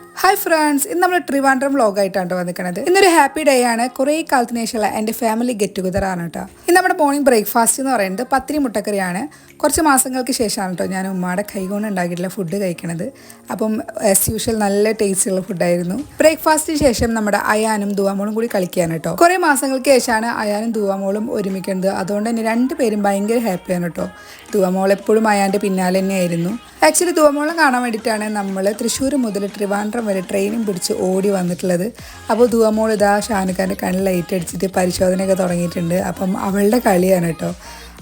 Hi friends ഇന്ന് നമ്മൾ ട്രിവാൻഡ്രം വ്ളോഗായിട്ടാണ് വന്നിരിക്കുന്നത് ഇന്നൊരു ഹാപ്പി ഡേ ആണ്. കുറേ കാലത്തിന് ശേഷമുള്ള എന്റെ ഫാമിലി ഗെറ്റ് ടുഗദർ ആണ് കേട്ടോ ഇന്ന് നമ്മുടെ മോർണിംഗ് ബ്രേക്ക്ഫാസ്റ്റ് എന്ന് പറയുന്നത് പത്തിരി മുട്ടക്കറിയാണ്. കുറച്ച് മാസങ്ങൾക്ക് ശേഷമാണ് കേട്ടോ ഞാൻ ഉമ്മയുടെ കൈകൊണ്ട് ഉണ്ടാക്കിയിട്ടുള്ള ഫുഡ് കഴിക്കണത്. അപ്പം ആസ് യൂഷ്വൽ നല്ല ടേസ്റ്റുള്ള ഫുഡായിരുന്നു ബ്രേക്ക്ഫാസ്റ്റിന് ശേഷം നമ്മുടെ അയാനും ദുവാമോളും കൂടി കളിക്കുകയാണ് കേട്ടോ. കുറേ മാസങ്ങൾക്ക് ശേഷമാണ് അയാനും ദുവാമോളും ഒരുമിക്കുന്നത്. അതുകൊണ്ട് തന്നെ രണ്ടുപേരും ഭയങ്കര ഹാപ്പിയാണ് കേട്ടോ. ദുവാമോൾ എപ്പോഴും അയാന്റെ പിന്നാലെ തന്നെയായിരുന്നു. ആക്ച്വലി ദുവമോളം കാണാൻ വേണ്ടിയിട്ടാണ് നമ്മൾ തൃശ്ശൂർ മുതൽ ട്രിവാൻഡ്രം വരെ ട്രെയിനും പിടിച്ച് ഓടി വന്നിട്ടുള്ളത്. അപ്പോൾ ദുവാമോൾ ഇതാ ഷാനുഖാന്റെ കണ്ണിൽ ലൈറ്റ് അടിച്ചിട്ട് പരിശോധനയൊക്കെ തുടങ്ങിയിട്ടുണ്ട്. അപ്പം അവളുടെ കളിയാണ് കേട്ടോ.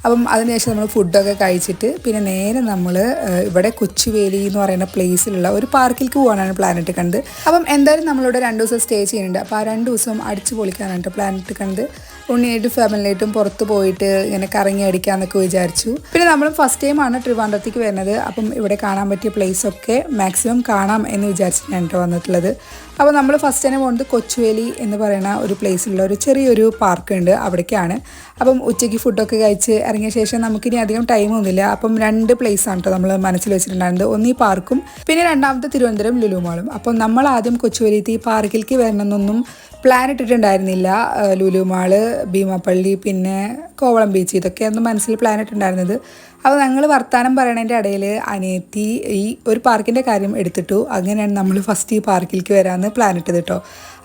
അപ്പം അതിനുശേഷം നമ്മൾ ഫുഡൊക്കെ കഴിച്ചിട്ട് പിന്നെ നേരെ നമ്മൾ ഇവിടെ കൊച്ചുവേലി എന്ന് പറയുന്ന പ്ലേസിലുള്ള ഒരു പാർക്കിലേക്ക് പോകാനാണ് പ്ലാനറ്റ് കണ്ട് അപ്പം എന്തായാലും നമ്മളിവിടെ രണ്ട് ദിവസം സ്റ്റേ ചെയ്യുന്നുണ്ട്. അപ്പോൾ ആ രണ്ട് ദിവസം അടിച്ചു പൊളിക്കാനാണ് പ്ലാനറ്റ് കണ്ട് ഉണ്ണിയായിട്ട് ഫാമിലിയായിട്ടും പുറത്ത് പോയിട്ട് ഇങ്ങനെ കറങ്ങി അടിക്കാന്നൊക്കെ വിചാരിച്ചു. പിന്നെ നമ്മൾ ഫസ്റ്റ് ടൈമാണ് ട്രിവാൻഡ്രത്തേക്ക് വരുന്നത്. അപ്പം ഇവിടെ കാണാൻ പറ്റിയ പ്ലേസൊക്കെ മാക്സിമം കാണാം എന്ന് വിചാരിച്ചിട്ടാണ് കേട്ടോ വന്നിട്ടുള്ളത്. അപ്പോൾ നമ്മൾ ഫസ്റ്റ് തന്നെ പോകുന്നത് കൊച്ചുവേലി എന്ന് പറയുന്ന ഒരു പ്ലേസിലുള്ള ഒരു ചെറിയൊരു പാർക്ക് ഉണ്ട്. അവിടേക്കാണ്. അപ്പം ഉച്ചയ്ക്ക് ഫുഡൊക്കെ കഴിച്ച് ഇറങ്ങിയ ശേഷം നമുക്കിനി അധികം ടൈമൊന്നുമില്ല അപ്പം രണ്ട് place ആണ് കേട്ടോ നമ്മൾ മനസ്സിൽ വെച്ചിട്ടുണ്ടായിരുന്നത്. ഒന്ന് ഈ പാർക്കും പിന്നെ രണ്ടാമത്തെ തിരുവനന്തപുരം ലുലുമാളും അപ്പം നമ്മൾ ആദ്യം കൊച്ചുവേലിത്ത് ഈ പാർക്കിലേക്ക് വരണമെന്നൊന്നും പ്ലാൻ ഇട്ടിട്ടുണ്ടായിരുന്നില്ല. ലുലുമാൾ ലുലു മാൾ ഭീമാപ്പള്ളി പിന്നെ കോവളം ബീച്ച് ഇതൊക്കെയായിരുന്നു മനസ്സിൽ പ്ലാൻ ഇട്ടിട്ടുണ്ടായിരുന്നത്. അപ്പോൾ ഞങ്ങൾ വർത്തമാനം പറയണതിന്റെ ഇടയിൽ അനിയത്തി ഈ ഒരു പാർക്കിന്റെ കാര്യം എടുത്തിട്ടു. അങ്ങനെയാണ് നമ്മൾ ഫസ്റ്റ് ഈ പാർക്കിലേക്ക് വരാമെന്ന് പ്ലാൻ ഇട്ടത് കേട്ടോ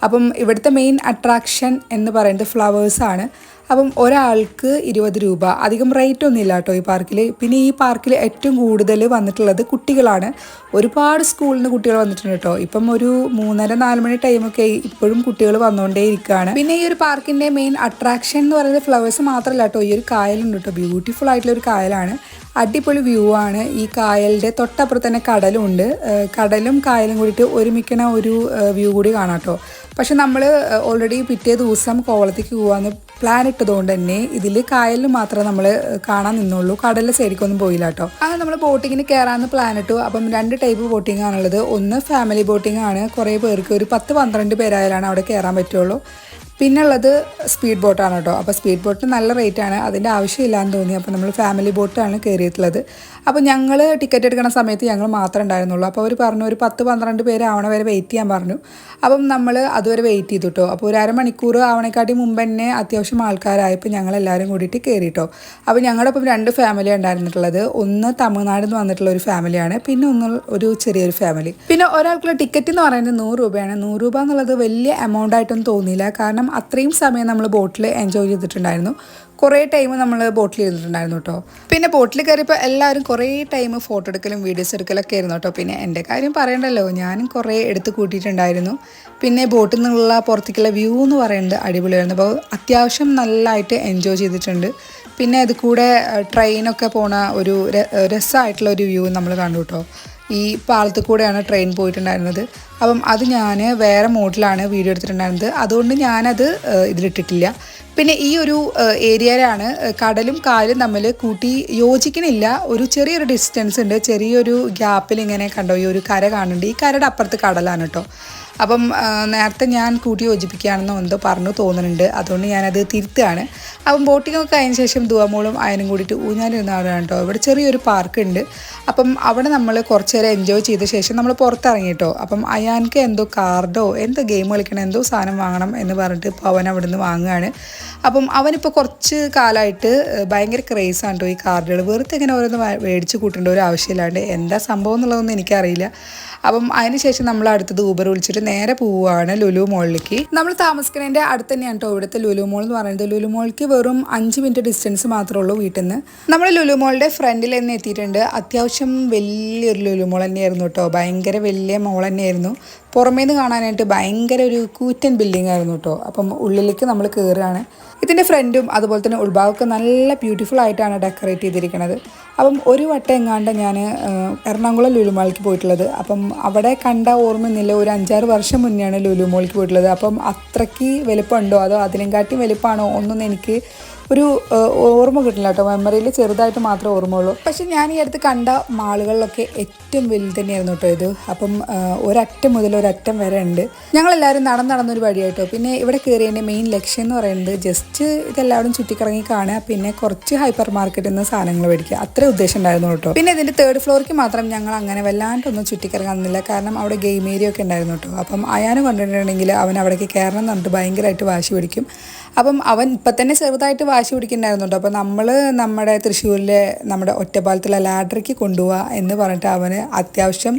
അപ്പം ഇവിടുത്തെ മെയിൻ അട്രാക്ഷൻ എന്ന് പറയുന്നത് ഫ്ലവേഴ്സാണ് അപ്പം ഒരാൾക്ക് ഇരുപത് രൂപ. അധികം റേറ്റ് ഒന്നും ഇല്ല കേട്ടോ ഈ പാർക്കിൽ പിന്നെ ഈ പാർക്കിൽ ഏറ്റവും കൂടുതൽ വന്നിട്ടുള്ളത് കുട്ടികളാണ്. ഒരുപാട് സ്കൂളിൽ നിന്ന് കുട്ടികൾ വന്നിട്ടുണ്ട് കേട്ടോ ഇപ്പം ഒരു മൂന്നര നാല് മണി ടൈമൊക്കെ ഇപ്പോഴും കുട്ടികൾ വന്നുകൊണ്ടേ ഇരിക്കുകയാണ് പിന്നെ ഈ ഒരു പാർക്കിന്റെ മെയിൻ അട്രാക്ഷൻ എന്ന് പറയുന്നത് ഫ്ലവേഴ്സ് മാത്രമല്ല കേട്ടോ ഈ ഒരു കായലുണ്ട് കേട്ടോ ബ്യൂട്ടിഫുൾ ആയിട്ടുള്ള ഒരു കായലാണ്. അടിപൊളി വ്യൂ ആണ്. ഈ കായലിന്റെ തൊട്ടപ്പുറത്ത് തന്നെ കടലും ഉണ്ട് കടലും കായലും കൂടിയിട്ട് ഒരുമിക്കണ ഒരു വ്യൂ കൂടി കാണാം കേട്ടോ പക്ഷെ നമ്മൾ ഓൾറെഡി പിറ്റേ ദിവസം കോവളത്തേക്ക് പോകാമെന്ന് പ്ലാൻ ഇട്ടതുകൊണ്ട് തന്നെ ഇതിൽ കായലിൽ മാത്രമേ നമ്മൾ കാണാൻ നിന്നുള്ളൂ. കടലിലെ സൈഡിലേക്കൊന്നും പോയില്ല കേട്ടോ. അങ്ങനെ നമ്മൾ ബോട്ടിങ്ങിന് കയറാമെന്ന് പ്ലാൻ ഇട്ടു. അപ്പം രണ്ട് ടൈപ്പ് ബോട്ടിംഗ് ആണുള്ളത്. ഒന്ന് ഫാമിലി ബോട്ടിംഗ് ആണ്. കുറേ പേർക്ക് ഒരു പത്ത് പന്ത്രണ്ട് പേരായാലാണ് അവിടെ കയറാൻ പറ്റുള്ളൂ. പിന്നെ ഉള്ളത് സ്പീഡ് ബോട്ടാണ് കേട്ടോ. അപ്പോൾ സ്പീഡ് ബോട്ടിന് നല്ല റേറ്റാണ് അതിന്റെ ആവശ്യമില്ലാന്ന് തോന്നി. അപ്പോൾ നമ്മൾ ഫാമിലി ബോട്ടാണ് കയറിയിട്ടുള്ളത് അപ്പോൾ ഞങ്ങൾ ടിക്കറ്റ് എടുക്കുന്ന സമയത്ത് ഞങ്ങൾ മാത്രമേ ഉണ്ടായിരുന്നുള്ളൂ. അപ്പോൾ അവർ പറഞ്ഞു ഒരു പത്ത് പന്ത്രണ്ട് പേര് ആവണ വരെ വെയിറ്റ് ചെയ്യാൻ പറഞ്ഞു. അപ്പം നമ്മൾ അതുവരെ വെയിറ്റ് ചെയ്തു കേട്ടോ അപ്പോൾ ഒരു അരമണിക്കൂർ ആവണേക്കാട്ടി മുമ്പ് തന്നെ അത്യാവശ്യം ആൾക്കാരായപ്പോൾ ഞങ്ങൾ എല്ലാവരും കൂടിയിട്ട് കയറി കേട്ടോ അപ്പോൾ ഞങ്ങളുടെ ഒപ്പം രണ്ട് ഫാമിലി ഉണ്ടായിരുന്നിട്ടുള്ളത്. ഒന്ന് തമിഴ്നാട് നിന്ന് വന്നിട്ടുള്ള ഒരു ഫാമിലിയാണ് പിന്നെ ഒന്ന് ഒരു ചെറിയൊരു ഫാമിലി പിന്നെ ഒരാൾക്കുള്ള ടിക്കറ്റ് എന്ന് പറയുന്നത് നൂറ് രൂപയാണ്. നൂറ് രൂപ എന്നുള്ളത് വലിയ എമൗണ്ട് ആയിട്ടൊന്നും തോന്നിയില്ല. കാരണം അത്രയും സമയം നമ്മൾ ബോട്ടിൽ എൻജോയ് ചെയ്തിട്ടുണ്ടായിരുന്നു. കുറേ ടൈം നമ്മൾ ബോട്ടിൽ ഇരുന്നിട്ടുണ്ടായിരുന്നു കേട്ടോ പിന്നെ ബോട്ടിൽ കയറിയപ്പോൾ എല്ലാവരും കുറേ ടൈം ഫോട്ടോ എടുക്കലും വീഡിയോസ് എടുക്കലൊക്കെ ആയിരുന്നു കേട്ടോ പിന്നെ എന്റെ കാര്യം പറയണ്ടല്ലോ ഞാനും കുറേ എടുത്ത് കൂട്ടിയിട്ടുണ്ടായിരുന്നു. പിന്നെ ബോട്ടിൽ നിന്നുള്ള പുറത്തേക്കുള്ള വ്യൂ എന്ന് പറയുന്നത് അടിപൊളിയായിരുന്നു. അപ്പോൾ അത്യാവശ്യം നല്ലതായിട്ട് എൻജോയ് ചെയ്തിട്ടുണ്ട്. പിന്നെ അത് കൂടെ ട്രെയിനൊക്കെ പോണ ഒരു രസമായിട്ടുള്ള ഒരു വ്യൂ നമ്മൾ കണ്ടു കേട്ടോ ഈ പാലത്ത് കൂടെയാണ് ട്രെയിൻ പോയിട്ടുണ്ടായിരുന്നത്. അപ്പം അത് ഞാൻ വേറെ മോഡിലാണ് വീഡിയോ എടുത്തിട്ടുണ്ടായിരുന്നത്. അതുകൊണ്ട് ഞാനത് ഇതിലിട്ടിട്ടില്ല. പിന്നെ ഈ ഒരു ഏരിയയിലാണ് കടലും കാലും തമ്മിൽ കൂട്ടി യോജിക്കണില്ല. ഒരു ചെറിയൊരു ഡിസ്റ്റൻസ് ഉണ്ട്. ചെറിയൊരു ഗ്യാപ്പിൽ ഇങ്ങനെ കണ്ടോ ഈ ഒരു കര കാണുന്നുണ്ട്. ഈ കരയുടെ അപ്പുറത്ത് കടലാണ് കേട്ടോ അപ്പം നേരത്തെ ഞാൻ കൂട്ടി യോജിപ്പിക്കുകയാണെന്നോ എന്തോ പറഞ്ഞു തോന്നുന്നുണ്ട്. അതുകൊണ്ട് ഞാനത് തിരുത്തുകയാണ്. അപ്പം ബോട്ടിംഗ് ഒക്കെ അതിന് ശേഷം ദുവമോളും അയനും കൂടിയിട്ട് ഊഞ്ഞാലിരുന്ന ആളാണ് കേട്ടോ ഇവിടെ ചെറിയൊരു പാർക്ക് ഉണ്ട്. അപ്പം അവിടെ നമ്മൾ കുറച്ച് നേരം എൻജോയ് ചെയ്ത ശേഷം നമ്മൾ പുറത്തിറങ്ങി കേട്ടോ അപ്പം അയാൻക്ക് എന്തോ കാർഡോ എന്തോ ഗെയിം കളിക്കണം എന്തോ സാധനം വാങ്ങണം എന്ന് പറഞ്ഞിട്ട് പവൻ അവൻ അവിടെ നിന്ന് വാങ്ങുകയാണ്. അപ്പം അവനിപ്പോൾ കുറച്ച് കാലമായിട്ട് ഭയങ്കര ക്രേസാണ് കേട്ടോ ഈ കാർഡുകൾ വെറുതെ ഇങ്ങനെ ഓരോന്ന് മേടിച്ച് കൂട്ടേണ്ട ഒരു ആവശ്യമില്ലാണ്ട്. എന്താ സംഭവം എന്നുള്ളതൊന്നും എനിക്കറിയില്ല. അപ്പം അതിനുശേഷം നമ്മൾ അടുത്തത് ഊബർ വിളിച്ചിട്ട് നേരെ പോവുകയാണ് ലുലു മോളിലേക്ക് നമ്മൾ താമസിക്കുന്നതിന്റെ അടുത്ത് തന്നെയാണ് കേട്ടോ ഇവിടുത്തെ ലുലു മോൾ എന്ന് പറയുന്നത്. ലുലു മോൾക്ക് വെറും അഞ്ച് മിനിറ്റ് ഡിസ്റ്റൻസ് മാത്രമേ ഉള്ളൂ വീട്ടിൽ നിന്ന്. നമ്മൾ ലുലു മോളിന്റെ ഫ്രണ്ടിൽ തന്നെ എത്തിയിട്ടുണ്ട്. അത്യാവശ്യം വലിയൊരു ലുലു മോൾ തന്നെയായിരുന്നു കേട്ടോ ഭയങ്കര വലിയ മോൾ തന്നെയായിരുന്നു. പുറമേ നിന്ന് കാണാനായിട്ട് ഭയങ്കര ഒരു കൂറ്റൻ ബിൽഡിംഗ് ആയിരുന്നു കേട്ടോ അപ്പം ഉള്ളിലേക്ക് നമ്മൾ കയറുകയാണ് ഇതിന്റെ ഫ്രണ്ടും അതുപോലെ തന്നെ ഉൾഭാഗമൊക്കെ നല്ല ബ്യൂട്ടിഫുൾ ആയിട്ടാണ് ഡെക്കറേറ്റ് ചെയ്തിരിക്കുന്നത് അപ്പം ഒരു വട്ടം എങ്ങാണ്ട് ഞാൻ എറണാകുളം ലുലുമാളിക്ക് പോയിട്ടുള്ളത്. അപ്പം അവിടെ കണ്ട ഓർമ്മയൊന്നുമില്ല ഒരു അഞ്ചാറ് വർഷം മുന്നെയാണ് ലുലുമോളിക്ക് പോയിട്ടുള്ളത്. അപ്പം അത്രയ്ക്ക് വലുപ്പമുണ്ടോ? അതോ അതിനെക്കാട്ടി വലുപ്പമാണോ ഒന്നും എനിക്ക് ഒരു ഓർമ്മ കിട്ടില്ല കേട്ടോ. മെമ്മറിയിൽ ചെറുതായിട്ട് മാത്രമേ ഓർമ്മയുള്ളൂ. പക്ഷെ ഞാൻ ഈ അടുത്ത് കണ്ട മാളുകളിലൊക്കെ ഏറ്റവും വലുത് തന്നെയായിരുന്നു കേട്ടോ ഇത്. അപ്പം ഒരറ്റം മുതൽ ഒരറ്റം വരെ ഉണ്ട്. ഞങ്ങളെല്ലാവരും നടന്ന് നടന്നൊരു വഴിയായിട്ടോ. പിന്നെ ഇവിടെ കയറിയതിന്റെ മെയിൻ ലക്ഷ്യം എന്ന് പറയുന്നത് ജസ്റ്റ് ഇതെല്ലാവരും ചുറ്റിക്കറങ്ങി കാണുക പിന്നെ കുറച്ച് ഹൈപ്പർ മാർക്കറ്റിൽ നിന്ന് സാധനങ്ങൾ മേടിക്കുക. അത്രേ ഉദ്ദേശം ഉണ്ടായിരുന്നു കേട്ടോ. പിന്നെ ഇതിന്റെ തേർഡ് ഫ്ലോർക്ക് മാത്രം ഞങ്ങൾ അങ്ങനെ വല്ലാണ്ടൊന്നും ചുറ്റിക്കറങ്ങുന്നില്ല കാരണം അവിടെ ഗെയിം ഏരിയ ഒക്കെ ഉണ്ടായിരുന്നു കേട്ടോ. അപ്പം അയാനും കണ്ടിട്ടുണ്ടെങ്കിൽ അവൻ അവിടേക്ക് കയറണം എന്ന് പറഞ്ഞിട്ട് ഭയങ്കരമായിട്ട് വാശി പിടിക്കും. അപ്പം അവൻ ഇപ്പം തന്നെ ചെറുതായിട്ട് വാശി പിടിക്കുന്നുണ്ടായിരുന്നുണ്ട് കേട്ടോ അപ്പം നമ്മൾ നമ്മുടെ തൃശ്ശൂരിലെ നമ്മുടെ ഒറ്റപ്പാലത്തുള്ള ലാഡറിക്ക് കൊണ്ടുപോവുക എന്ന് പറഞ്ഞിട്ട് അവന് അത്യാവശ്യം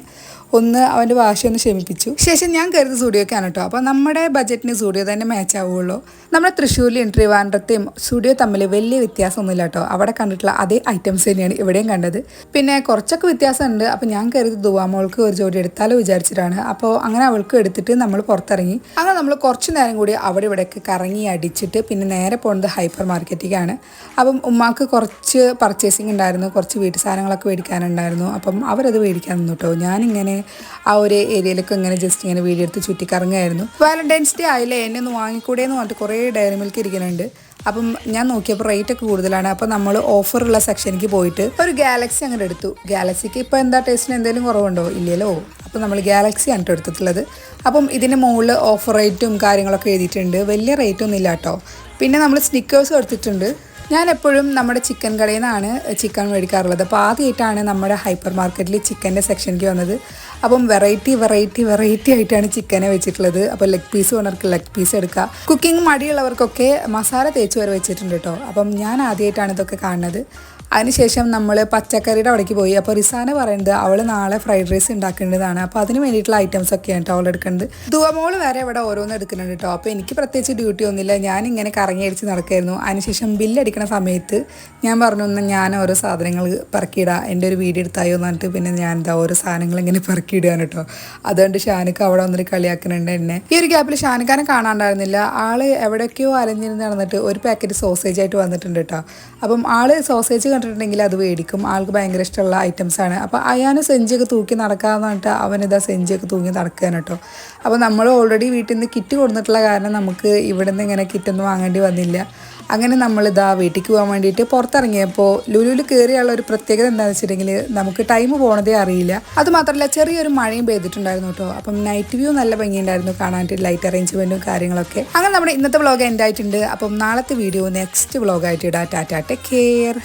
ഒന്ന് അവന്റെ വാശി ഒന്ന് ക്ഷമിപ്പിച്ചു. ശേഷം ഞാൻ കരുതി സ്റ്റുഡിയോക്കാണ് കേട്ടോ. അപ്പോൾ നമ്മുടെ ബജറ്റിന് സ്റ്റുഡിയോ തന്നെ മാച്ച് ആവുകയുള്ളൂ. നമ്മുടെ തൃശ്ശൂരിലെയും ട്രിവാൻഡ്രത്തെയും സ്റ്റുഡിയോ തമ്മിൽ വലിയ വ്യത്യാസമൊന്നുമില്ല കേട്ടോ. അവിടെ കണ്ടിട്ടുള്ള അതേ ഐറ്റംസ് തന്നെയാണ് ഇവിടെയും കണ്ടത്. പിന്നെ കുറച്ചൊക്കെ വ്യത്യാസമുണ്ട്. അപ്പോൾ ഞാൻ കരുതി ദുവാമോൾക്ക് ഒരു ജോഡി എടുത്താലോ വിചാരിച്ചിട്ടാണ്. അപ്പോൾ അങ്ങനെ അവൾക്ക് എടുത്തിട്ട് നമ്മൾ പുറത്തിറങ്ങി. അങ്ങനെ നമ്മൾ കുറച്ച് നേരം കൂടി അവിടെ ഇവിടെയൊക്കെ കറങ്ങി അടിച്ചിട്ട് പിന്നെ നേരെ പോകുന്നത് ഹൈപ്പർ മാർക്കറ്റിലേക്കാണ് അപ്പം ഉമ്മാക്ക് കുറച്ച് പർച്ചേസിങ് ഉണ്ടായിരുന്നു. കുറച്ച് വീട്ടു സാധനങ്ങളൊക്കെ മേടിക്കാനുണ്ടായിരുന്നു. അപ്പം അവരത് മേടിക്കാൻ നിന്നു കേട്ടോ. ഞാനിങ്ങനെ ആ ഒരു ഏരിയയിലൊക്കെ ഇങ്ങനെ ജസ്റ്റ് ഇങ്ങനെ വീഡിയോ എടുത്ത് ചുറ്റിക്കറങ്ങായിരുന്നു. വാലന്റൈൻസ് ഡേ ആയില്ലേ? എന്നെ ഒന്ന് വാങ്ങിക്കൂടെ എന്ന് പറഞ്ഞിട്ട് കുറേ ഡയറി മിൽക്ക് ഇരിക്കുന്നുണ്ട് അപ്പം ഞാൻ നോക്കിയപ്പോൾ റേറ്റ് ഒക്കെ കൂടുതലാണ്. അപ്പം നമ്മൾ ഓഫറുള്ള സെക്ഷനിലേക്ക് പോയിട്ട് ഒരു ഗാലക്സി അങ്ങനെ എടുത്തു. ഗാലക്സിക്ക് ഇപ്പോൾ എന്താ ടേസ്റ്റിന് എന്തെങ്കിലും കുറവുണ്ടോ? ഇല്ലല്ലോ. അപ്പോൾ നമ്മൾ ഗാലക്സി ആണ് ട്ടോ എടുത്തിട്ടുള്ളത്. അപ്പം ഇതിന് മുകളിൽ ഓഫർ റേറ്റും കാര്യങ്ങളൊക്കെ എഴുതിയിട്ടുണ്ട്. വലിയ റേറ്റ് ഒന്നും ഇല്ല കേട്ടോ പിന്നെ നമ്മൾ സ്നിക്കേഴ്സും എടുത്തിട്ടുണ്ട്. ഞാൻ എപ്പോഴും നമ്മുടെ ചിക്കൻ കടയിൽ നിന്നാണ് ചിക്കൻ മേടിക്കാറുള്ളത്. അപ്പോൾ ആദ്യമായിട്ടാണ് നമ്മുടെ ഹൈപ്പർ മാർക്കറ്റിൽ ചിക്കന്റെ സെക്ഷനിലേക്ക് വന്നത്. അപ്പം വെറൈറ്റി വെറൈറ്റി വെറൈറ്റി ആയിട്ടാണ് ചിക്കനെ വെച്ചിട്ടുള്ളത്. അപ്പോൾ ലെഗ് പീസ് വേണവർക്ക് ലെഗ് പീസ് എടുക്കുക കുക്കിംഗ് മടിയുള്ളവർക്കൊക്കെ മസാല തേച്ച് വരെ വെച്ചിട്ടുണ്ട് കേട്ടോ. അപ്പം ഞാൻ ആദ്യമായിട്ടാണ് ഇതൊക്കെ കാണുന്നത്. അതിനുശേഷം നമ്മൾ പച്ചക്കറിയുടെ അവിടേക്ക് പോയി. അപ്പോൾ റിസാന പറയുന്നത് അവൾ നാളെ ഫ്രൈഡ് റൈസ് ഉണ്ടാക്കേണ്ടതാണ്. അപ്പോൾ അതിന് വേണ്ടിയിട്ടുള്ള ഐറ്റംസ് ഒക്കെയാണ് കേട്ടോ അവൾ എടുക്കുന്നത് ദുവമോൾ വരെ ഇവിടെ ഓരോന്ന് എടുക്കുന്നുണ്ട് കേട്ടോ അപ്പോൾ എനിക്ക് പ്രത്യേകിച്ച് ഡ്യൂട്ടി ഒന്നുമില്ല. ഞാൻ ഇങ്ങനെ കറങ്ങി അടിച്ച് നടക്കായിരുന്നു. അതിനുശേഷം ബില്ലടിക്കുന്ന സമയത്ത് ഞാൻ പറഞ്ഞു ഒന്ന് ഞാൻ ഓരോ സാധനങ്ങൾ പറക്കിയിടുക എന്റെ ഒരു വീഡിയോ എടുത്തായോ? എന്ന് പറഞ്ഞിട്ട് പിന്നെ ഞാൻ എന്താ ഓരോ സാധനങ്ങൾ ഇങ്ങനെ പെറുക്കിയിടുകയാണ് കേട്ടോ അതുകൊണ്ട് ഷാനുക്ക് അവിടെ വന്നിട്ട് കളിയാക്കുന്നുണ്ട് എന്നെ. ഈ ഒരു ഗ്യാപ്പിൽ ഷാനുക്കാനെ കാണാണ്ടായിരുന്നില്ല. ആൾ എവിടെയൊക്കെയോ അലഞ്ഞിരുന്ന് നടന്നിട്ട് ഒരു പാക്കറ്റ് സോസേജ് ആയിട്ട് വന്നിട്ടുണ്ട് കേട്ടോ അപ്പം ആൾ സോസേജ് കണ്ടിട്ടുണ്ടെങ്കിൽ അത് മേടിക്കും. ആൾക്ക് ഭയങ്കര ഇഷ്ടമുള്ള ഐറ്റംസ് ആണ്. അപ്പോൾ അയാന് സെഞ്ചിയൊക്കെ തൂക്കി നടക്കാന്ന് പറഞ്ഞിട്ട് അവനിതാ സെഞ്ചിയൊക്കെ തൂക്കി നടക്കുകയാണ് കേട്ടോ. അപ്പോൾ നമ്മൾ ഓൾറെഡി വീട്ടിൽ നിന്ന് കിറ്റ് കൊടുത്തിട്ടുള്ള കാരണം നമുക്ക് ഇവിടെ നിന്ന് ഇങ്ങനെ കിറ്റൊന്നും വാങ്ങേണ്ടി വന്നില്ല. അങ്ങനെ നമ്മളിതാ വീട്ടിലേക്ക് പോകാൻ വേണ്ടിയിട്ട് പുറത്തിറങ്ങിയപ്പോൾ ലുലുവിൽ കയറിയുള്ള ഒരു പ്രത്യേകത എന്താണെന്ന് വെച്ചിട്ടുണ്ടെങ്കിൽ നമുക്ക് ടൈം പോണതേ അറിയില്ല. അതുമാത്രമല്ല ചെറിയൊരു മഴയും പെയ്തിട്ടുണ്ടായിരുന്നു കേട്ടോ. അപ്പം നൈറ്റ് വ്യൂ നല്ല ഭംഗിയുണ്ടായിരുന്നു കാണാനായിട്ട് ലൈറ്റ് അറേഞ്ച്മെന്റും കാര്യങ്ങളൊക്കെ. അങ്ങനെ നമ്മുടെ ഇന്നത്തെ വ്ളോഗ് എൻഡ് ആയിട്ടുണ്ട്. അപ്പം നാളത്തെ വീഡിയോ നെക്സ്റ്റ് വ്ളോഗായിട്ട് ഇടാം. Tata take care